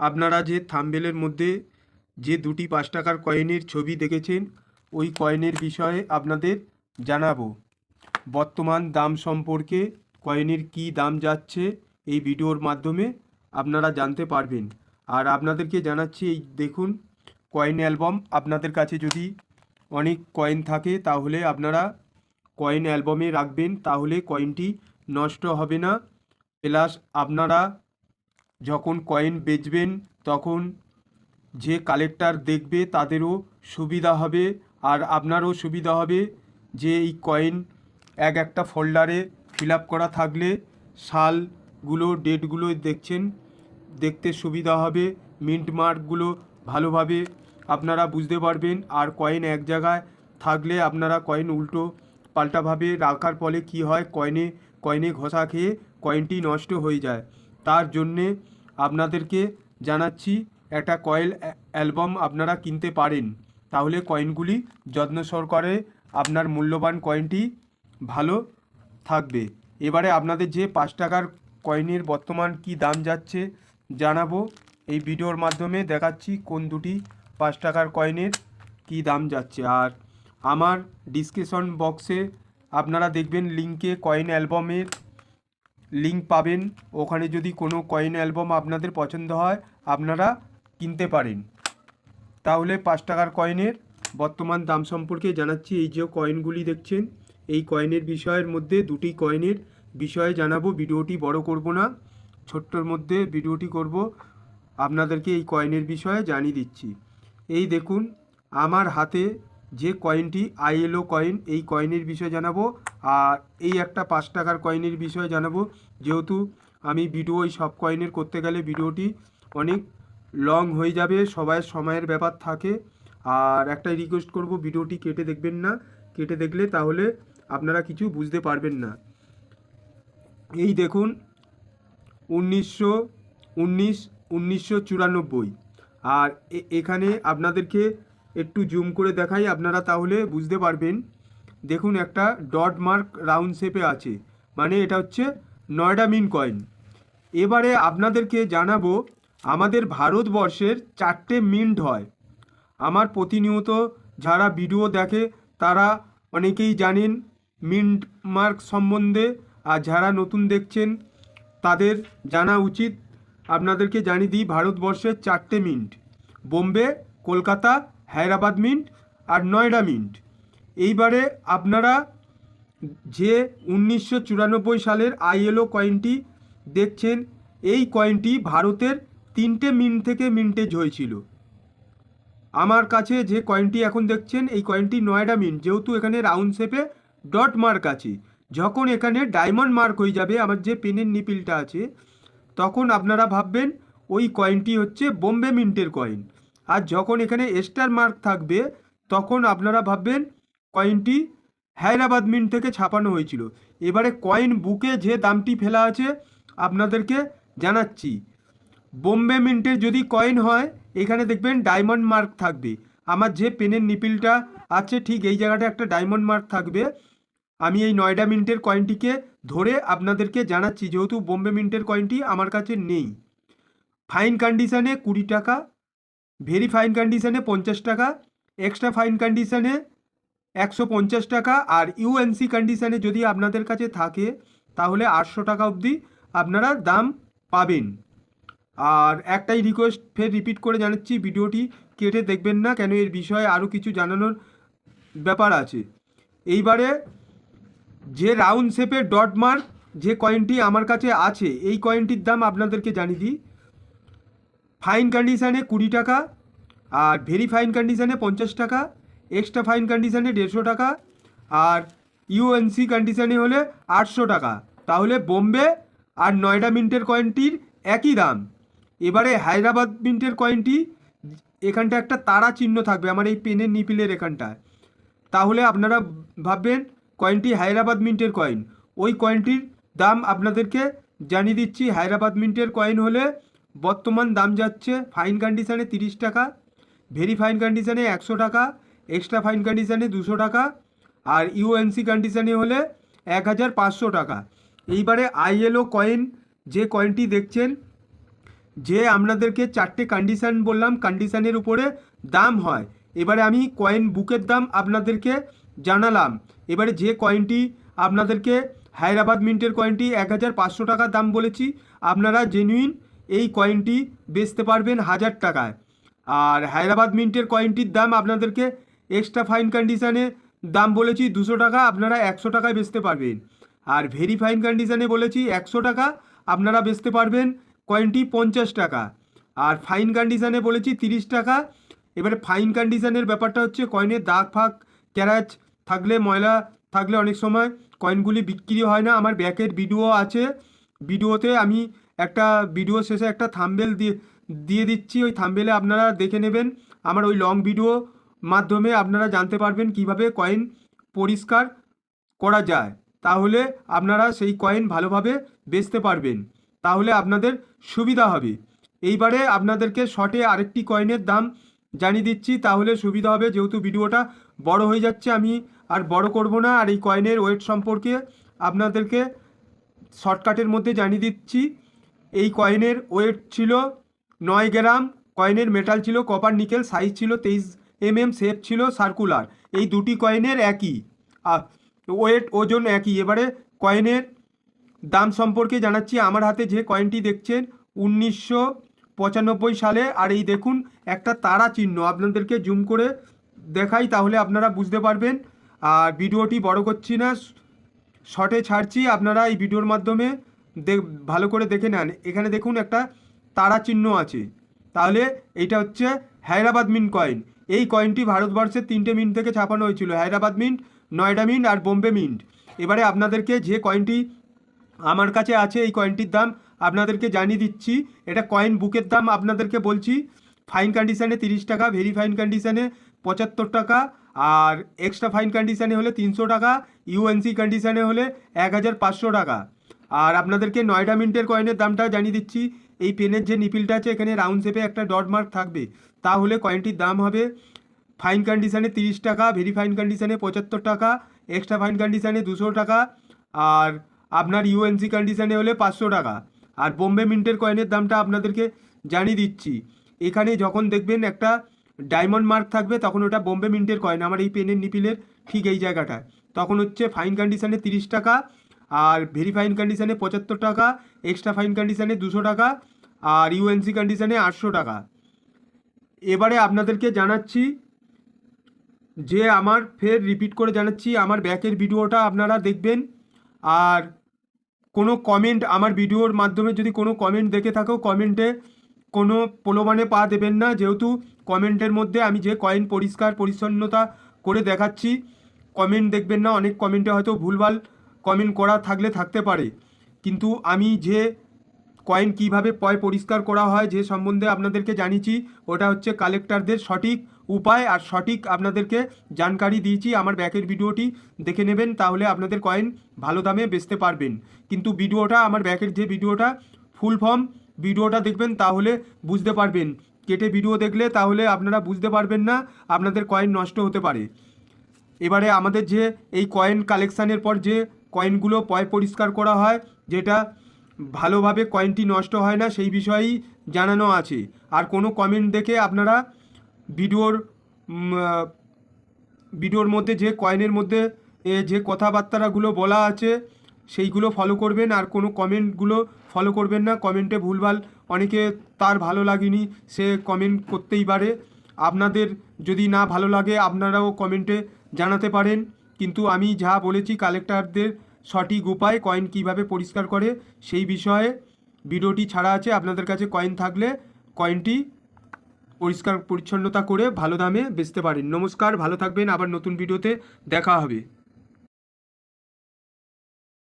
আপনারা যে থাম্বেলের মধ্যে যে দুটি পাঁচ টাকার কয়েনের ছবি দেখেছেন, ওই কয়েনের বিষয়ে আপনাদের জানাব। বর্তমান দাম সম্পর্কে কয়েনের কী দাম যাচ্ছে, এই ভিডিওর মাধ্যমে আপনারা জানতে পারবেন। আর আপনাদেরকে জানাচ্ছি, এই দেখুন, কয়েন অ্যালবাম। আপনাদের কাছে যদি অনেক কয়েন থাকে, তাহলে আপনারা কয়েন অ্যালবামে রাখবেন। তাহলে কয়েনটি নষ্ট হবে না। প্লাস আপনারা যখন কয়েন বেচবেন, তখন যে কালেক্টর দেখবে তাদেরও সুবিধা হবে আর আপনারও সুবিধা হবে যে এই কয়েন এক একটা ফোল্ডারে ফিল করা থাকলে সালগুলো, ডেটগুলো দেখছেন, দেখতে সুবিধা হবে, মিন্ট মার্কগুলো ভালোভাবে আপনারা বুঝতে পারবেন আর কয়েন এক জায়গায় থাকলে আপনারা কয়েন উল্টো পাল্টাভাবে রাখার ফলে কি হয়, কয়েনে কয়েনে ঘষা খেয়ে কয়েনটি নষ্ট হয়ে যায়। তার জন্যে আপনাদেরকে জানাচ্ছি, একটা কয়েল অ্যালবাম আপনারা কিনতে পারেন। তাহলে কয়েনগুলি যত্ন সহকারে আপনার মূল্যবান কয়েনটি ভালো থাকবে। এবারে আপনাদের যে পাঁচ টাকার কয়েনের বর্তমান কি দাম যাচ্ছে জানাব। এই ভিডিওর মাধ্যমে দেখাচ্ছি কোন দুটি পাঁচ টাকার কয়েনের কি দাম যাচ্ছে। আর আমার ডিসক্রিপশন বক্সে আপনারা দেখবেন লিঙ্কে কয়েন অ্যালবামের লিঙ্ক পাবেন। ওখানে যদি কোনো কয়েন অ্যালবাম আপনাদের পছন্দ হয়, আপনারা কিনতে পারেন। তাহলে পাঁচ টাকার কয়েনের বর্তমান দাম সম্পর্কে জানাচ্ছি। এই যে কয়েনগুলি দেখছেন, এই কয়েনের বিষয়ের মধ্যে দুটি কয়েনের বিষয়ে জানাব। ভিডিওটি বড় করব না, ছোট্টর মধ্যে ভিডিওটি করব। আপনাদেরকে এই কয়েনের বিষয়ে জানিয়ে দিচ্ছি। এই দেখুন, আমার হাতে যে কয়েনটি আইএলও কয়েন এই কয়েনের বিষয়ে জানাব। আর এই একটা পাঁচ টাকার কয়েনের বিষয়ে জানাব। যেহেতু আমি ভিডিও সব কয়েনের করতে গেলে ভিডিওটি অনেক লং হয়ে যাবে সবাই সময়ের ব্যাপার থাকে। আর একটা রিকোয়েস্ট করব ভিডিওটি কেটে দেখবেন না। কেটে দেখলে তাহলে আপনারা কিছু বুঝতে পারবেন না। এই দেখুন, উনিশশো উনিশ, উনিশশো চুরানব্বই। আর এখানে আপনাদেরকে একটু জুম করে দেখাই, আপনারা তাহলে বুঝতে পারবেন। দেখুন একটা ডট মার্ক রাউন্ড শেপে আছে মানে এটা হচ্ছে নয়ডা মিন কয়েন। এবারে আপনাদেরকে জানাব, আমাদের ভারতবর্ষের চারটে মিন্ট হয়। আমার প্রতিনিয়ত যারা ভিডিও দেখে, তারা অনেকেই জানেন মিন্ট মার্ক সম্বন্ধে, আর যারা নতুন দেখছেন, তাদের জানা উচিত। আপনাদেরকে জানিয়ে দিই, ভারতবর্ষের চারটে মিন্ট। বোম্বে, কলকাতা, হায়দ্রাবাদ মিন্ট, আর নয়ডা মিন্ট। এইবারে আপনারা যে উনিশশো চুরানব্বই সালের আইএলও কয়েনটি দেখছেন, এই কয়েনটি ভারতের তিনটে মিন্ট থেকে মিন্টেজ হয়েছিল। আমার কাছে যে কয়েনটি এখন দেখছেন, এই কয়েনটি নয়ডা মিন্ট যেহেতু এখানে রাউন্ড শেপে ডট মার্ক আছে। যখন এখানে ডায়মন্ড মার্ক হয়ে যাবে, আমার যে পেনের নিপিলটা আছে, তখন আপনারা ভাববেন, ওই কয়েনটি হচ্ছে বোম্বে মিন্টের কয়েন। আর যখন এখানে স্টার মার্ক থাকবে, তখন আপনারা ভাববেন কয়েনটি হায়দ্রাবাদ মিন্ট থেকে ছাপানো হয়েছিল। এবারে কয়েন বুকে যে দামটি ফেলা আছে, আপনাদেরকে জানাচ্ছি। বোম্বে মিন্টের যদি কয়েন হয়, এখানে দেখবেন ডায়মন্ড মার্ক থাকবে। আমার যে পেনের নিপিলটা আছে, ঠিক এই জায়গাটা একটা ডায়মন্ড মার্ক থাকবে। আমি এই নয়ডা মিন্টের কয়েনটিকে ধরে আপনাদেরকে জানাচ্ছি, যেহেতু বোম্বে মিন্টের কয়েনটি আমার কাছে নেই। ফাইন কন্ডিশানে কুড়ি টাকা, ভেরি ফাইন কন্ডিশানে পঞ্চাশ টাকা, এক্সট্রা ফাইন কন্ডিশনে একশো পঞ্চাশ টাকা আর ইউএনসি কন্ডিশানে যদি আপনাদের কাছে থাকে, তাহলে আটশো টাকা অবধি আপনারা দাম পাবেন। আর একটাই রিকোয়েস্ট ফের রিপিট করে জানাচ্ছি, ভিডিওটি কেটে দেখবেন না কেন এর বিষয়ে আরও কিছু জানানোর ব্যাপার আছে। এইবারে যে রাউন্ড শেপের ডট মার্ক যে কয়েনটি আমার কাছে আছে, এই কয়েনটির দাম আপনাদেরকে জানিয়ে দিই। ফাইন কন্ডিশানে কুড়ি টাকা আর ভেরি ফাইন কন্ডিশানে পঞ্চাশ টাকা। এক্সট্রা ফাইন কন্ডিশানে দেড়শো টাকা আর ইউএনসি কন্ডিশানে হলে আটশো টাকা। তাহলে বোম্বে আর নয়ডা মিন্টের কয়েনটির একই দাম। এবারে হায়দ্রাবাদ মিন্টের কয়েনটি এখানটা একটা তারা চিহ্ন থাকবে, আমার এই পেনের নিপিলের এখানটায় তাহলে আপনারা ভাববেন কয়েনটি হায়দ্রাবাদ মিন্টের কয়েন ওই কয়েনটির দাম আপনাদেরকে জানিয়ে দিচ্ছি, হায়দ্রাবাদ মিন্টের কয়েন হলে বর্তমান দাম যাচ্ছে ফাইন কন্ডিশানে তিরিশ টাকা ভেরি ফাইন কন্ডিশানে একশো টাকা এক্সট্রা ফাইন কন্ডিশানে দুশো টাকা আর ইউএনসি কন্ডিশানে হলে এক হাজার পাঁচশো টাকা। এইবারে আইএলও কয়েন যে কয়েনটি দেখছেন, যে আপনাদেরকে চারটে কন্ডিশন বললাম কন্ডিশনের উপরে দাম হয়। এবারে আমি কয়েন বুকের দাম আপনাদেরকে জানালাম। এবারে যে কয়েনটি আপনাদেরকে হায়দ্রাবাদ মিন্টের কয়েনটি এক হাজার পাঁচশো টাকা দাম বলেছি, আপনারা জেনুইন এই কয়েনটি বেচতে পারবেন হাজার টাকায়। আর হায়দ্রাবাদ মিন্টের কয়েনটির দাম আপনাদেরকে এক্সট্রা ফাইন কন্ডিশনে দাম বলেছি দুশো টাকা, আপনারা একশো টাকায় বেচতে পারবেন। আর ভেরি ফাইন কন্ডিশানে বলেছি একশো টাকা, আপনারা বেচতে পারবেন কয়েনটি পঞ্চাশ টাকা। আর ফাইন কন্ডিশানে বলেছি তিরিশ টাকা। এবারে ফাইন কন্ডিশনের ব্যাপারটা হচ্ছে কয়েনের দাগ ফাগ ক্যারাচ থাকলে, ময়লা থাকলে অনেক সময় কয়েনগুলি বিক্রি হয় না। আমার ব্যাকের ভিডিও আছে। ভিডিওতে আমি একটা ভিডিও শেষে একটা থাম্বেল দিয়ে দিয়ে দিচ্ছি। ওই থাম্বেলে আপনারা দেখে নেবেন। আমার ওই লং ভিডিও মাধ্যমে আপনারা জানতে পারবেন কীভাবে কয়েন পরিষ্কার করা যায়। তাহলে আপনারা সেই কয়েন ভালোভাবে বেচতে পারবেন। তাহলে আপনাদের সুবিধা হবে। এইবারে আপনাদেরকে শর্টে আরেকটি কয়েনের দাম জানিয়ে দিচ্ছি। তাহলে সুবিধা হবে যেহেতু ভিডিওটা বড় হয়ে যাচ্ছে আমি আর বড় করব না। আর এই কয়েনের ওয়েট সম্পর্কে আপনাদেরকে শর্টকাটের মধ্যে জানিয়ে দিচ্ছি। এই কয়েনের ওয়েট ছিল নয় গ্রাম। কয়েনের মেটাল ছিল কপার নিকেল সাইজ ছিল তেইশ এম এম শেপ ছিল সার্কুলার। এই দুটি কয়েনের একই। ওয়েট, ওজন একই। এবারে কয়েনের দাম সম্পর্কে জানাচ্ছি। আমার হাতে যে কয়েনটি দেখছেন, উনিশশো পঁচানব্বই সালে। আর এই দেখুন, একটা তারা চিহ্ন। আপনাদেরকে জুম করে দেখাই, তাহলে আপনারা বুঝতে পারবেন। আর ভিডিওটি বড় করছি না, শর্টে ছাড়ছি। আপনারা এই ভিডিওর মাধ্যমে ভালো করে দেখে নেন। এখানে দেখুন একটা তারা চিহ্ন আছে। তাহলে এইটা হচ্ছে হায়দ্রাবাদ মিন্ট কয়েন। এই কয়েনটি ভারতবর্ষের তিনটে মিন্ট থেকে ছাপানো হয়েছিল। হায়দ্রাবাদ মিন্ট নয়ডা মিন্ট আর বোম্বে মিন্ট এবারে আপনাদেরকে যে কয়েনটি আমার কাছে আছে, এই কয়েনটির দাম আপনাদেরকে জানিয়ে দিচ্ছি। এটা কয়েন বুকের দাম আপনাদেরকে বলছি। ফাইন কন্ডিশানে তিরিশ টাকা ভেরি ফাইন কন্ডিশানে পঁচাত্তর টাকা আর এক্সট্রা ফাইন কন্ডিশানে হলে তিনশো টাকা ইউএনসি কন্ডিশানে হলে এক হাজার পাঁচশো টাকা। আর আপনাদেরকে নয়ডা মিন্টের কয়েনের দামটা জানিয়ে দিচ্ছি। এই পেনের যে নিপিলটা আছে, এখানে রাউন্ড শেপে একটা ডট মার্ক থাকবে। তাহলে কয়েনটির দাম হবে ফাইন কন্ডিশানে তিরিশ টাকা ভেরি ফাইন কন্ডিশনে পঁচাত্তর টাকা এক্সট্রা ফাইন কন্ডিশানে দুশো টাকা, আর আপনার ইউএনসি কন্ডিশানে হলে পাঁচশো টাকা। আর বোম্বে মিন্টের কয়েনের দামটা আপনাদেরকে জানিয়ে দিচ্ছি। এখানে যখন দেখবেন একটা ডায়মন্ড মার্ক থাকবে, তখন ওটা বোম্বে মিন্টের কয়েন আমার এই পেনের নিপিলের ঠিক এই জায়গাটায়। তখন হচ্ছে ফাইন কন্ডিশানে তিরিশ টাকা, আর ভেরি ফাইন কন্ডিশনে পঁচাত্তর টাকা এক্সট্রা ফাইন কন্ডিশানে দুশো টাকা, আর ইউএনসি কন্ডিশনে আটশো টাকা। এবারে আপনাদেরকে জানাচ্ছি যে আমার ফের রিপিট করে জানাচ্ছি, আমার ব্যাকের ভিডিওটা আপনারা দেখবেন। আর কোনো কমেন্ট আমার ভিডিওর মাধ্যমে যদি কোনো কমেন্ট দেখে থাকো কমেন্টে কোনো প্রলোভনে পা দেবেন না। যেহেতু কমেন্টের মধ্যে আমি যে কয়েন পরিষ্কার, পরিচ্ছন্নতা করে দেখাচ্ছি কমেন্ট দেখবেন না, অনেক কমেন্টে হয়তো ভুলভাল কমেন্ট করা থাকলে থাকতে পারে। কিন্তু আমি যে কয়েন কীভাবে পয় পরিষ্কার করা হয় যে সম্বন্ধে আপনাদেরকে জানিয়েছি, ওটা হচ্ছে কালেক্টরদের সঠিক উপায় আর সঠিক আপনাদেরকে জানকারি দিয়েছি আমার ব্যাকের ভিডিওটি দেখে নেবেন, তাহলে আপনাদের কয়েন ভালো দামে বেচতে পারবেন। কিন্তু ভিডিওটা, আমার ব্যাকের যে ভিডিওটা, ফুল ফর্ম ভিডিওটা দেখবেন, তাহলে বুঝতে পারবেন। কেটে ভিডিও দেখলে তাহলে আপনারা বুঝতে পারবেন না, আপনাদের কয়েন নষ্ট হতে পারে। এবারে আমাদের যে এই কয়েন কালেকশানের পর যে কয়েনগুলো পয় পরিষ্কার করা হয়, যেটা ভালোভাবে কয়েনটি নষ্ট হয় না, সেই বিষয়েই জানানো আছে। আর কোনো কমেন্ট দেখে আপনারা ভিডিওর ভিডিওর মধ্যে যে কয়েনের মধ্যে যে কথাবার্তাগুলো বলা আছে, সেইগুলো ফলো করবেন। আর কোনো কমেন্টগুলো ফলো করবেন না। কমেন্টে ভুলভাল অনেকে তার ভালো লাগেনি, সে কমেন্ট করতেই পারে। আপনাদের যদি না ভালো লাগে, আপনারাও কমেন্টে জানাতে পারেন। কিন্তু আমি যা বলেছি কালেক্টরদের সঠিক উপায় কয়েন কীভাবে পরিষ্কার করে, সেই বিষয়ে ভিডিওটি ছাড়া আছে। আপনাদের কাছে কয়েন থাকলে কয়েনটি পরিষ্কার, পরিচ্ছন্নতা করে ভালো দামে বেচতে পারেন। নমস্কার, ভালো থাকবেন। আবার নতুন ভিডিওতে দেখা হবে।